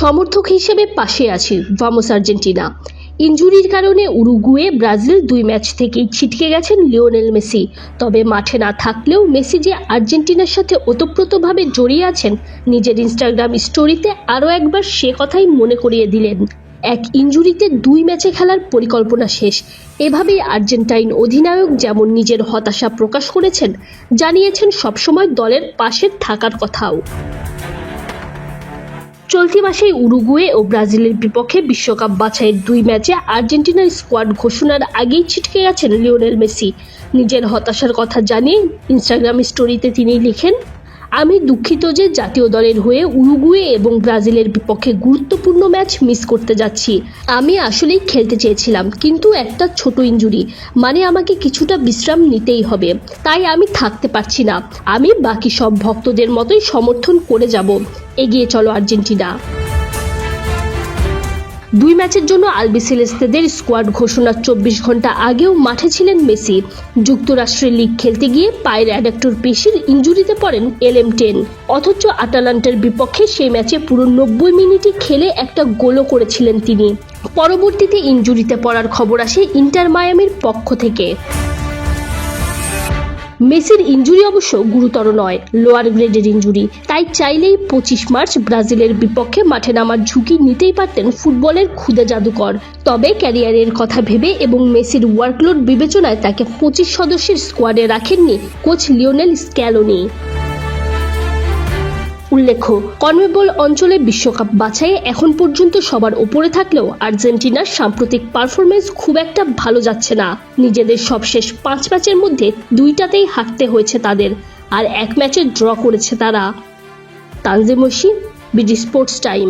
সমর্থক হিসেবে পাশে আছি ভামোস আর্জেন্টিনা। ইনজুরির কারণে উরুগুয়ে, ব্রাজিল দুই ম্যাচ থেকেই ছিটকে গেছেন লিওনেল মেসি। তবে মাঠে না থাকলেও মেসি যে আর্জেন্টিনার সাথে ওতপ্রোতভাবে জড়িয়ে আছেন, নিজের ইনস্টাগ্রাম স্টোরিতে আরও একবার সে কথাই মনে করিয়ে দিলেন। এক ইনজুরিতে দুই ম্যাচে খেলার পরিকল্পনা শেষ। এভাবেই আর্জেন্টাইন অধিনায়ক যেমন নিজের হতাশা প্রকাশ করেছেন, জানিয়েছেন সবসময় দলের পাশে থাকার কথাও। চলতি মাসেই উরুগুয়ে ও ব্রাজিলের বিপক্ষে বিশ্বকাপ বাছাইয়ের দুই ম্যাচে আর্জেন্টিনার স্কোয়াড ঘোষণার আগেই ছিটকে গেছেন লিওনেল মেসি। নিজের হতাশার কথা জানিয়ে ইনস্টাগ্রাম স্টোরিতে তিনি লিখেন আমি দুঃখিত যে জাতীয় দলের হয়ে উরুগুয়ে এবং ব্রাজিলের বিপক্ষে গুরুত্বপূর্ণ ম্যাচ মিস করতে যাচ্ছি। আমি আসলেই খেলতে চেয়েছিলাম, কিন্তু একটা ছোট ইঞ্জুরি মানে আমাকে কিছুটা বিশ্রাম নিতেই হবে, তাই আমি থাকতে পারছি না। আমি বাকি সব ভক্তদের মতোই সমর্থন করে যাব। এগিয়ে চলো আর্জেন্টিনা। দুই ম্যাচের জন্য আলবি সেলেস্তেদের স্কোয়াড ঘোষণার চব্বিশ ঘণ্টা আগেও মাঠে ছিলেন মেসি। যুক্তরাষ্ট্রের লিগ খেলতে গিয়ে পায়ের অ্যাডাক্টর পেশির ইঞ্জুরিতে পড়েন এলএম টেন অথচ আটালান্টার বিপক্ষে সেই ম্যাচে পুরো নব্বই মিনিটে খেলে একটা গোলও করেছিলেন তিনি। পরবর্তীতে ইঞ্জুরিতে পড়ার খবর আসে ইন্টার মায়ামির পক্ষ থেকে। মেসির ইঞ্জুরি অবশ্য গুরুতর নয়, লোয়ার গ্রেডের ইঞ্জুরি তাই চাইলেই পঁচিশ মার্চ ব্রাজিলের বিপক্ষে মাঠে নামার ঝুঁকি নিতেই পারতেন ফুটবলের ক্ষুদে জাদুকর। তবে ক্যারিয়ারের কথা ভেবে এবং মেসির ওয়ার্কলোড বিবেচনায় তাকে পঁচিশ সদস্যের স্কোয়াডে রাখেননি কোচ লিওনেল স্ক্যালোনি। উল্লেখ্য কনমেবল অঞ্চলে বিশ্বকাপ বাছাই এখন পর্যন্ত সবার ওপরে থাকলেও আর্জেন্টিনার সাম্প্রতিক পারফরমেন্স খুব একটা ভালো যাচ্ছে না। নিজেদের সবশেষ পাঁচ ম্যাচের মধ্যে দুইটাতেই হারতে হয়েছে তাদের, আর এক ম্যাচে ড্র করেছে তারা। তানজিমসি বিডি স্পোর্টস টাইম।